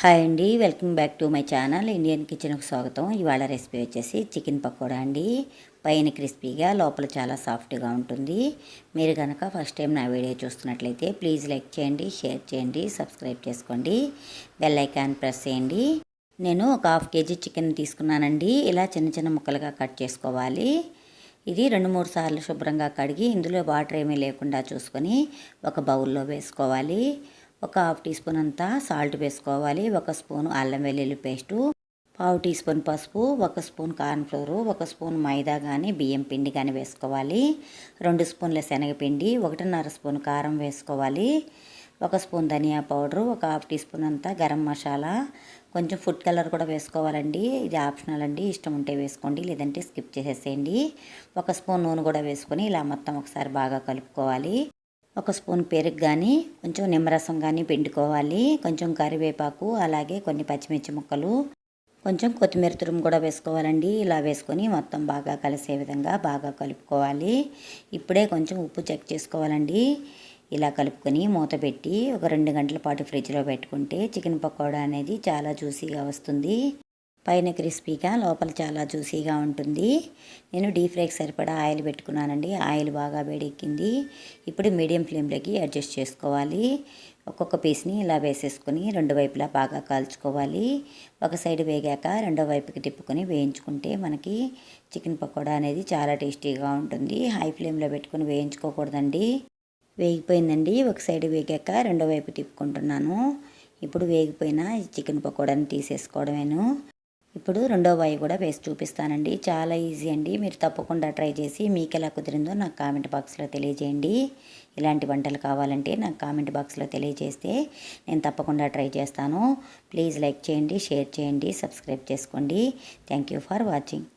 Hi అండి welcome back to my channel Indian కిచెన్కి స్వాగతం. ఇవాళ రెసిపీ వచ్చేసి చికెన్ పకోడా అండి. పైన క్రిస్పీగా లోపల చాలా సాఫ్ట్గా ఉంటుంది. మీరు కనుక ఫస్ట్ టైం నా వీడియో చూస్తున్నట్లయితే ప్లీజ్ లైక్ చేయండి షేర్ చేయండి సబ్స్క్రైబ్ చేసుకోండి బెల్ ఐకాన్ ప్రెస్ చేయండి. నేను ఒక హాఫ్ కేజీ చికెన్ తీసుకున్నానండి. ఇలా చిన్న చిన్న ముక్కలుగా కట్ చేసుకోవాలి. ఇది రెండు మూడు సార్లు శుభ్రంగా కడిగి ఇందులో వాటర్ ఏమీ లేకుండా చూసుకొని ఒక బౌల్లో వేసుకోవాలి. ఒక హాఫ్ టీ స్పూన్ అంతా సాల్ట్ వేసుకోవాలి ఒక స్పూన్ అల్లం వెల్లుల్లి పేస్టు పావు టీ స్పూన్ పసుపు ఒక స్పూన్ కార్న్ఫ్లోరు ఒక స్పూన్ మైదా కానీ బియ్యం పిండి కానీ వేసుకోవాలి రెండు స్పూన్ల శనగపిండి ఒకటిన్నర స్పూన్ కారం వేసుకోవాలి ఒక స్పూన్ ధనియా పౌడరు ఒక హాఫ్ టీ స్పూన్ అంతా గరం మసాలా కొంచెం ఫుడ్ కలర్ కూడా వేసుకోవాలండి ఇది ఆప్షనల్ అండి ఇష్టం ఉంటే వేసుకోండి లేదంటే స్కిప్ చేసేసేయండి ఒక స్పూన్ నూనె కూడా వేసుకొని ఇలా మొత్తం ఒకసారి బాగా కలుపుకోవాలి. ఒక స్పూన్ పెరుగు కానీ కొంచెం నిమ్మరసం కానీ పిండుకోవాలి. కొంచెం కరివేపాకు అలాగే కొన్ని పచ్చిమిర్చి ముక్కలు కొంచెం కొత్తిమీర తురుము కూడా వేసుకోవాలండి. ఇలా వేసుకొని మొత్తం బాగా కలిసే విధంగా బాగా కలుపుకోవాలి. ఇప్పుడే కొంచెం ఉప్పు చెక్ చేసుకోవాలండి. ఇలా కలుపుకొని మూత పెట్టి ఒక రెండు గంటల పాటు ఫ్రిడ్జ్లో పెట్టుకుంటే చికెన్ పకోడా అనేది చాలా జ్యూసీగా వస్తుంది. పైన క్రిస్పీగా లోపల చాలా జ్యూసీగా ఉంటుంది. నేను డీప్ ఫ్రైకి సరిపడా ఆయిల్ పెట్టుకున్నానండి. ఆయిల్ బాగా వేడెక్కింది. ఇప్పుడు మీడియం ఫ్లేమ్లోకి అడ్జస్ట్ చేసుకోవాలి. ఒక్కొక్క పీస్ని ఇలా వేసేసుకొని రెండు వైపులా బాగా కాల్చుకోవాలి. ఒక సైడ్ వేగాక రెండో వైపుకి తిప్పుకొని వేయించుకుంటే మనకి చికెన్ పకోడా అనేది చాలా టేస్టీగా ఉంటుంది. హై ఫ్లేమ్లో పెట్టుకొని వేయించుకోకూడదండి. వేగిపోయిందండి. ఒక సైడ్ వేగాక రెండో వైపు తిప్పుకుంటున్నాను. ఇప్పుడు వేగిపోయిన చికెన్ పకోడాని తీసేసుకోవడమేను. ఇప్పుడు రెండో వాయి కూడా వేసి చూపిస్తానండి. చాలా ఈజీ అండి. మీరు తప్పకుండా ట్రై చేసి మీకు ఎలా కుదిరిందో నాకు కామెంట్ బాక్స్లో తెలియజేయండి. ఇలాంటి వంటలు కావాలంటే నాకు కామెంట్ బాక్స్లో తెలియజేస్తే నేను తప్పకుండా ట్రై చేస్తాను. ప్లీజ్ లైక్ చేయండి షేర్ చేయండి సబ్స్క్రైబ్ చేసుకోండి. Thank you for watching.